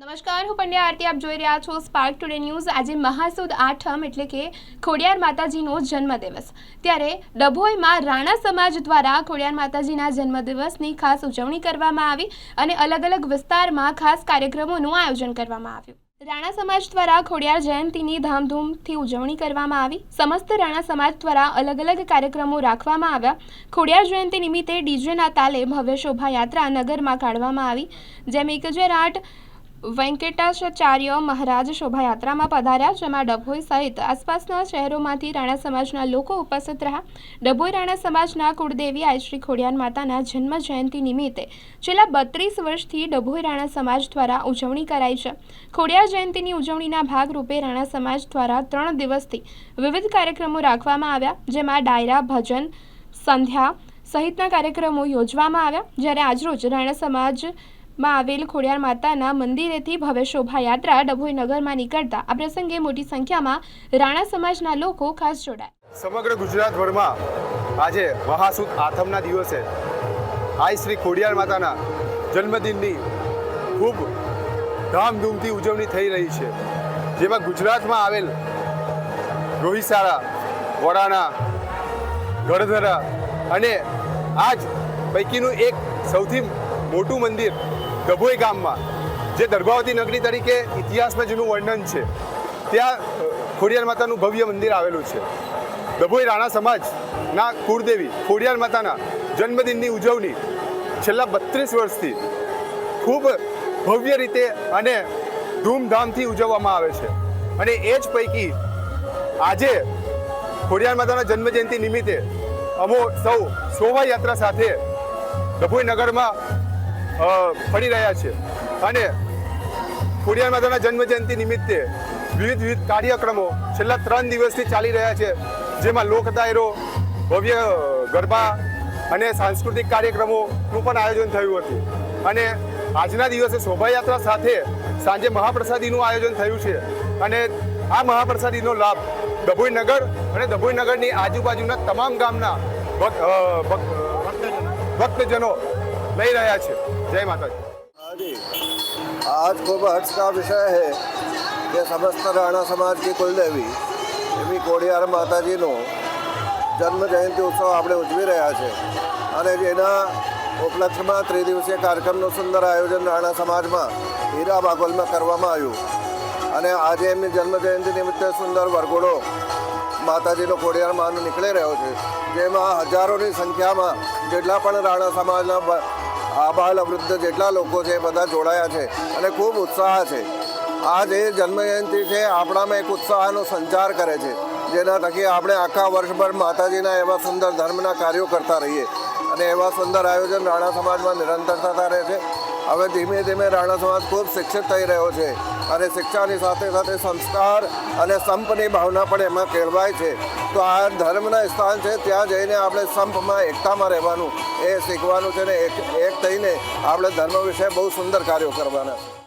નમસ્કાર, હું પંડ્યા આરતી, આપ જોઈ રહ્યા છો સ્પાર્ક ટુડે ન્યૂઝ આજે મહાસુદ આઠમ એટલે કે ખોડિયાર માતાજીનો જન્મદિવસ. ત્યારે ડભોઈમાં રાણા સમાજ દ્વારા ખોડિયાર માતાજીના જન્મદિવસની ખાસ ઉજવણી કરવામાં આવી અને અલગ અલગ વિસ્તારમાં ખાસ કાર્યક્રમોનું આયોજન કરવામાં આવ્યું. રાણા સમાજ દ્વારા ખોડિયાર જયંતીની ધામધૂમથી ઉજવણી કરવામાં આવી. સમસ્ત રાણા સમાજ દ્વારા અલગ અલગ કાર્યક્રમો રાખવામાં આવ્યા. ખોડિયાર જયંતી નિમિત્તે ડીજેના તાલે ભવ્ય શોભાયાત્રા નગરમાં કાઢવામાં આવી. જેમ એક હજાર આઠ વેંકટાચાર્ય મહારાજ શોભાયાત્રામાં પધાર્યા, જેમાં ડભોઈ સહિત આસપાસના શહેરોમાંથી રાણા સમાજના લોકો ઉપસ્થિત રહ્યા. ડભોઈ રાણા સમાજના કુળદેવી આઈ શ્રી ખોડિયાર માતાના જન્મ જયંતિ નિમિત્તે છેલ્લા બત્રીસ વર્ષથી ડભોઈ રાણા સમાજ દ્વારા ઉજવણી કરાઈ છે. ખોડિયાર જયંતિની ઉજવણીના ભાગરૂપે રાણા સમાજ દ્વારા ત્રણ દિવસથી વિવિધ કાર્યક્રમો રાખવામાં આવ્યા, જેમાં ડાયરા, ભજન, સંધ્યા સહિતના કાર્યક્રમો યોજવામાં આવ્યા. જ્યારે આજરોજ રાણા સમાજમાં આવેલ ખોડિયાર માતાના મંદિરેથી ભવ્ય શોભાયાત્રા ડભોઈ નગરમાં નીકળતા આ પ્રસંગે મોટી સંખ્યામાં રાણા સમાજના લોકો ખાસ જોડાયા. સમગ્ર ગુજરાતભરમાં આજે મહાસુદ આથમના દિવસે આઈ શ્રી ખોડિયાર માતાના જન્મદિનની ખૂબ ધામધૂમથી ઉજવણી થઈ રહી છે. જેમાં ગુજરાતમાં આવેલ રોહિસારા વડાણા ગઢધરા અને આજ પૈકીનું એક સૌથી મોટું મંદિર ગભોઈ ગામમાં, જે દર્ભાવતી નગરી તરીકે ઇતિહાસમાં જેનું વર્ણન છે, ત્યાં ખોડિયાર માતાનું ભવ્ય મંદિર આવેલું છે. ડભોઈ રાણા સમાજના કુળદેવી ખોડિયાર માતાના જન્મદિનની ઉજવણી છેલ્લા બત્રીસ વર્ષથી ખૂબ ભવ્ય રીતે અને ધૂમધામથી ઉજવવામાં આવે છે. અને એ જ પૈકી આજે ખોડિયાર માતાના જન્મજયંતિ નિમિત્તે અમો સૌ શોભાયાત્રા સાથે ડભોઈ નગરમાં ફરી રહ્યા છે. અને ખોડિયાર માતાના જન્મજયંતિ નિમિત્તે વિવિધ વિવિધ કાર્યક્રમો છેલ્લા ત્રણ દિવસથી ચાલી રહ્યા છે, જેમાં લોક દાયરો ભવ્ય ગરબા અને સાંસ્કૃતિક કાર્યક્રમોનું પણ આયોજન થયું હતું. અને આજના દિવસે શોભાયાત્રા સાથે સાંજે મહાપ્રસાદીનું આયોજન થયું છે. અને આ મહાપ્રસાદીનો લાભ ડભોઈ નગર અને ડભોઈ નગરની આજુબાજુના તમામ ગામના ભક્તજનો લઈ રહ્યા છે. જય માતાજી हाँ जी आज खूब हर्ष का विषय है કે સમસ્ત રાણા સમાજ કી કુલદેવી એવી કોડિયાર માતાજીનો જન્મ જયંતિ ઉત્સવ આપણે ઉજવી રહ્યા છે અને જેના ઉપલક્ષમાં ત્રિદિવસીય કાર્યક્રમનું સુંદર આયોજન રાણા સમાજમાં હીરા બાગોલમાં કરવામાં આવ્યું અને આજે એમની જન્મ જયંતિ નિમિત્તે સુંદર વરઘોડો માતાજીનો ખોડિયાર માનો નીકળી રહ્યો છે જેમાં હજારોની સંખ્યામાં જેટલા પણ રાણા સમાજના બ- આબાલ વૃદ્ધ જેટલા લોકો છે, બધા જોડાયા છે અને ખૂબ ઉત્સાહ છે. આ જે જન્મજયંતિ છે, આપણામાં એક ઉત્સાહનો સંચાર કરે છે, જેના થકી આપણે આખા વર્ષભર માતાજીના એવા સુંદર ધર્મના કાર્યો કરતા રહીએ અને એવા સુંદર આયોજન રાણા સમાજમાં નિરંતર થતા રહે છે. હવે ધીમે ધીમે રાણા સમાજ ખૂબ શિક્ષિત થઈ રહ્યો છે. અને શિક્ષાની સાથે સાથે સંસ્કાર અને સંપની ભાવના પણ એમાં કેળવાય છે. તો આ ધર્મના સ્થાન છે, ત્યાં જઈને આપણે સંપમાં એકતામાં રહેવાનું, એ શીખવાનું છે ને એક એક થઈને આપણે ધર્મ વિશે બહુ સુંદર કાર્યો કરવાના છે.